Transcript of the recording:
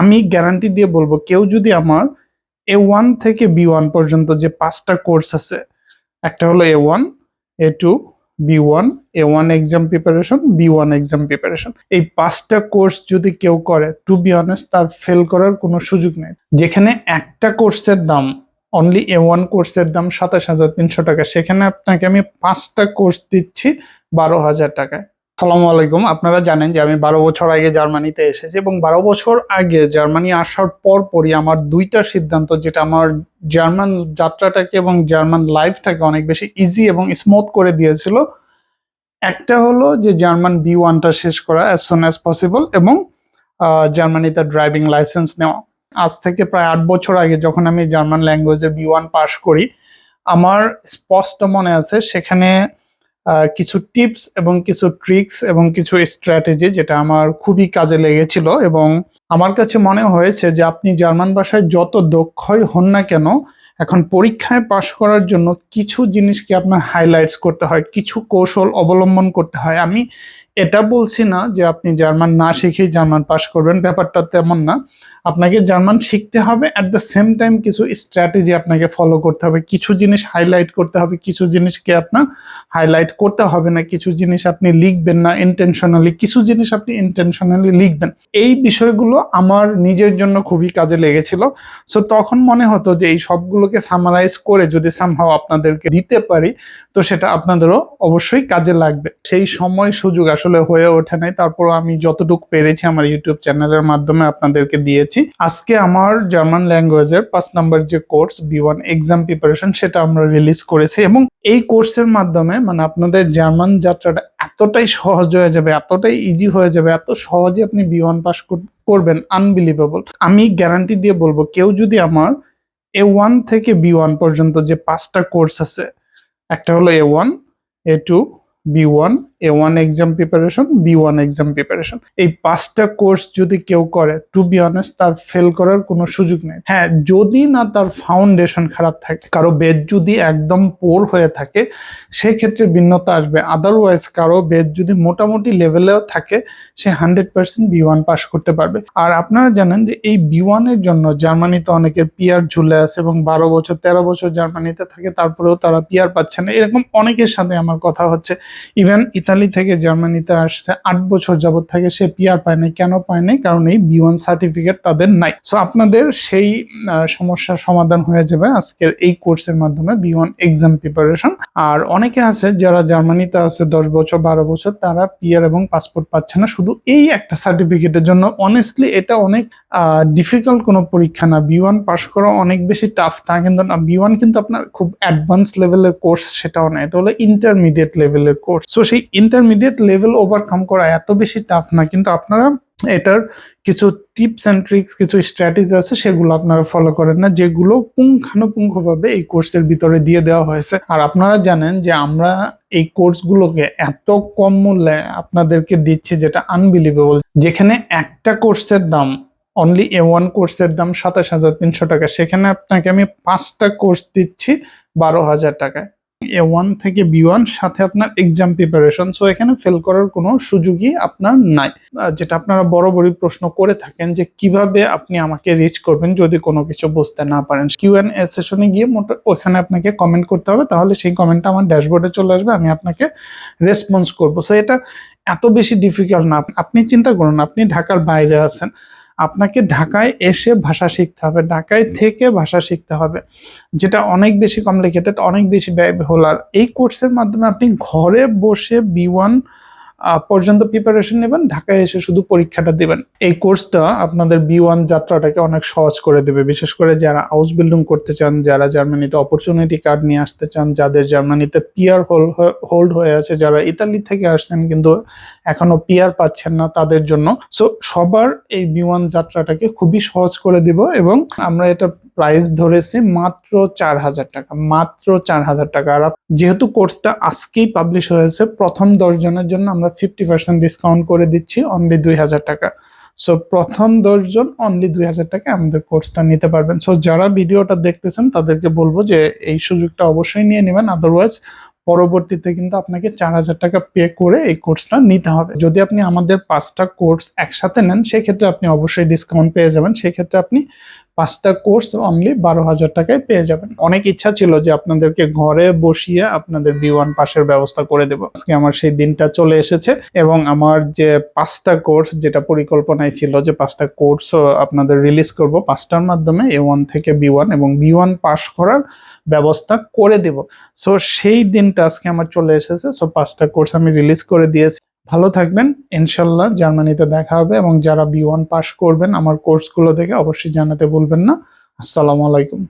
আমি গ্যারান্টি দিয়ে বলব, কেউ যদি আমার এ ওয়ান থেকে বি ওয়ান পর্যন্ত যে পাঁচটা কোর্স আছে, একটা হলো A one A two B one A one exam preparation B one exam preparation এই পাঁচটা কোর্স যদি কেউ করে টু বি অনেস্ট তার ফেল করার কোনো সুযোগ নেই। যেখানে একটা কোর্সের দাম অনলি এ ওয়ান কোর্সের দাম সাতাশ হাজার তিনশো টাকা, সেখানে আপনাকে আমি পাঁচটা কোর্স দিচ্ছি বারো হাজার টাকায়। আসসালামু আলাইকুম। আপনারা জানেন যে আমি বারো বছর আগে জার্মানিতে এসেছি এবং বারো বছর আগে জার্মানি আসার পর পরই আমার দুইটা সিদ্ধান্ত, যেটা আমার জার্মান যাত্রাটাকে এবং জার্মান লাইফটাকে অনেক বেশি ইজি এবং স্মুথ করে দিয়েছিল। একটা হলো যে জার্মান বি ওয়ানটা শেষ করা অ্যাজ সুন অ্যাজ পসিবল এবং জার্মানিতে ড্রাইভিং লাইসেন্স নেওয়া। আজ থেকে প্রায় আট বছর আগে যখন আমি জার্মান ল্যাঙ্গুয়েজে বি ওয়ান পাস করি, আমার স্পষ্ট মনে আছে সেখানে কিছু টিপস এবং কিছু ট্রিক্স এবং কিছু স্ট্র্যাটেজি যেটা আমার খুবই কাজে লেগেছিল এবং আমার কাছে মনে হয়েছে যে আপনি জার্মান ভাষায় যত দক্ষই হন না কেন, এখন পরীক্ষায় পাশ করার জন্য কিছু জিনিসকে আপনার হাইলাইটস করতে হয়, কিছু কৌশল অবলম্বন করতে হয়। আমি এটা বলছি না যে আপনি জার্মান না শিখেই জার্মান পাশ করবেন, ব্যাপারটা তেমন না। আপনাকে জার্মান শিখতে হবে অ্যাট দ্য সেম টাইম কিছু স্ট্র্যাটেজি আপনাকে ফলো করতে হবে, কিছু জিনিস হাইলাইট করতে হবে, কিছু জিনিসকে আপনার হাইলাইট করতে হবে না, কিছু জিনিস আপনি লিখবেন না ইন্টেনশনালি কিছু জিনিস আপনি ইন্টেনশনালি লিখবেন। এই বিষয়গুলো আমার নিজের জন্য খুবই কাজে লেগেছিল। সো তখন মনে হতো যে এই সবগুলোকে সামারাইজ করে যদি সামহাও আপনাদেরকে দিতে পারি, তো সেটা আপনাদেরও অবশ্যই কাজে লাগবে। সেই সময় সুযোগ আসলে হয়ে ওঠে নাই। তারপর আমি যতটুকু পেরেছি আমার ইউটিউব চ্যানেলের মাধ্যমে আপনাদেরকে দিয়েছি। আজকে আমার জার্মান ল্যাঙ্গুয়েজের পাঁচ নাম্বার যে course, B one exam preparation, সেটা আমরা রিলিজ করেছি এবং এই কোর্সের মাধ্যমে মানে আপনাদের জার্মান যাত্রাটা এতটাই সহজ হয়ে যাবে, এতটাই ইজি হয়ে যাবে, এত সহজে আপনি বি ওয়ান পাস করবেন আনবিলিভেবল আমি গ্যারান্টি দিয়ে বলব, কেউ যদি আমার এ ওয়ান থেকে বি ওয়ান পর্যন্ত যে পাঁচটা কোর্স আছে, একটা হলো A one, A two, B one A one exam preparation B one exam preparation এই পাঁচটা কোর্স যদি কেউ করে টু বি অনেস্ট তার ফেল করার কোনো সুযোগ নেই। হ্যাঁ যদি না তার ফাউন্ডেশন খারাপ থাকে, কারও বেদ যদি একদম পোর হয়ে থাকে, সেক্ষেত্রে ভিন্নতা আসবে। আদারওয়াইজ কারও বেদ যদি মোটামুটি লেভেলেও থাকে, সে hundred percent B one pass করতে পারবে। আর আপনারা জানেন যে এই বি ওয়ানের জন্য জার্মানিতে অনেকের পিয়ার ঝুলে আছে এবং বারো বছর, তেরো বছর জার্মানিতে থাকে, তারপরেও তারা পিয়ার পাচ্ছে না। এরকম অনেকের সাথে আমার কথা হচ্ছে। ইভেন ইতালি থেকে জার্মানিতে আসছে, আট বছর যাবত থাকে, সে পিয়ার পায় নাই। কেন পায় নাই? কারণ এই বি ওয়ান সার্টিফিকেট তাদের নাই। সো আপনাদের সেই সমস্যার সমাধান হয়ে যাবে আজকের এই কোর্সের মাধ্যমে বি ওয়ান এক্সাম প্রিপারেশন আর অনেকে আছে যারা জার্মানিতে আছে, দশ বছর, বারো বছর, তারা পিয়ার এবং পাসপোর্ট পাচ্ছে না। শুধু এই একটা সার্টিফিকেটের জন্য। অনেস্টলি এটা অনেক ডিফিকাল্ট কোনো পরীক্ষা না। বি ওয়ান পাস করা অনেক বেশি টাফ তা কিন্তু না। বি ওয়ান কিন্তু আপনার খুব অ্যাডভান্স লেভেলের কোর্স সেটাও না। এটা হলো ইন্টারমিডিয়েট লেভেলের কোর্স সো সেই ইন্টারমিডিয়েট লেভেল ওভারকাম করা এত বেশি টাফ না, কিন্তু আপনারা এটার কিছু টিপস অ্যান্ড ট্রিক্স কিছু স্ট্র্যাটেজি আছে, সেগুলো আপনারা ফলো করেন না, যেগুলো পুঙ্খানুপুঙ্খভাবে এই কোর্সের ভিতরে দিয়ে দেওয়া হয়েছে। আর আপনারা জানেন যে আমরা এই কোর্সগুলোকে এত কম মূল্যে আপনাদেরকে দিচ্ছি যেটা আনবিলিভেবল যেখানে একটা কোর্সের দাম অনলি এ ওয়ান কোর্সের দাম সাতাশ হাজার তিনশো টাকা, সেখানে আপনাকে আমি পাঁচটা কোর্স দিচ্ছি বারো হাজার টাকায়। এ ওয়ান থেকে বি ওয়ান সাথে আপনার এক্সাম প্রিপারেশন সো এখানে ফেল করার কোনো সুযোগই আপনার নাই। যেটা আপনারা বরাবরই প্রশ্ন করে থাকেন যে কীভাবে আপনি আমাকে রিচ করবেন যদি কোনো কিছু বুঝতে না পারেন। কিউ এন এ সেশনে গিয়ে মোটা ওখানে আপনাকে কমেন্ট করতে হবে, তাহলে সেই কমেন্টটা আমার ড্যাশবোর্ডে চলে আসবে, আমি আপনাকে রেসপন্স করব। সো এটা এত বেশি ডিফিকাল্ট না, আপনি চিন্তা করুন, আপনি ঢাকার বাইরে আছেন আপনাকে ঢাকায় এসে ভাষা শিখতে হবে ঢাকায় থেকে ভাষা শিখতে হবে। যেটা অনেক বেশি কমপ্লিকেটেড অনেক বেশি ব্যয়বহুল। আর এই কোর্সের মাধ্যমে আপনি ঘরে বসে বি ওয়ান পর্যন্ত প্রিপারেশন নেবেন, ঢাকায় এসে শুধু পরীক্ষাটা দেবেন। এই কোর্সটা আপনাদের বি ওয়ান যাত্রাটাকে অনেক সহজ করে দেবে। বিশেষ করে যারা হাউস বিল্ডিং করতে চান, যারা জার্মানিতে অপরচুনিটি কার্ড নিয়ে আসতে চান, যাদের জার্মানিতে পিয়ার হোল্ড হয়ে আছে, যারা ইতালি থেকে আসছেন কিন্তু এখনও পিয়ার পাচ্ছেন না তাদের জন্য। সো সবার এই বি ওয়ান যাত্রাটাকে খুবই সহজ করে দিব এবং আমরা এটা প্রাইস ধরেছি মাত্র চার হাজার টাকা, মাত্র চার হাজার টাকা। আর যেহেতু কোর্সটা আজকেই পাবলিশ হয়েছে, প্রথম দশ জনের জন্য আমরা ফিফটি পার্সেন্ট ডিসকাউন্ট করে দিচ্ছি অনলি দুই হাজার টাকা। সো প্রথম দশজন অনলি দুই হাজার টাকা আমাদের কোর্সটা নিতে পারবেন। সো যারা ভিডিওটা দেখতেছেন, তাদেরকে বলব যে এই সুযোগটা অবশ্যই নিয়ে নেবেন। আদারওয়াইজ পরবর্তীতে কিন্তু আপনাকে চার হাজার টাকা পে করে এই কোর্সটা নিতে হবে। যদি আপনি আমাদের পাঁচটা কোর্স একসাথে নেন, সেক্ষেত্রে আপনি অবশ্যই ডিসকাউন্ট পেয়ে যাবেন। সেক্ষেত্রে আপনি পাঁচটা কোর্স অনলি বারো হাজার টাকায় পেয়ে যাবেন। অনেক ইচ্ছা ছিল যে আপনাদেরকে ঘরে বসিয়ে আপনাদের বি ওয়ান পাশের ব্যবস্থা করে দেবো। আজকে আমার সেই দিনটা চলে এসেছে এবং আমার যে পাঁচটা কোর্স যেটা পরিকল্পনায় ছিল যে পাঁচটা কোর্স আপনাদের রিলিজ করব, পাঁচটার মাধ্যমে এ ওয়ান থেকে বি ওয়ান এবং বি ওয়ান পাস করার ব্যবস্থা করে দেব। সো সেই দিনটা আজকে আমার চলে এসেছে। সো পাঁচটা কোর্স আমি রিলিজ করে দিয়েছি। ভালো থাকবেন। ইনশাল্লাহ জার্মানিতে দেখা হবে এবং যারা বি ওয়ান পাস করবেন আমার কোর্সগুলো দেখে অবশ্যই জানাতে ভুলবেন না। আসসালামু আলাইকুম।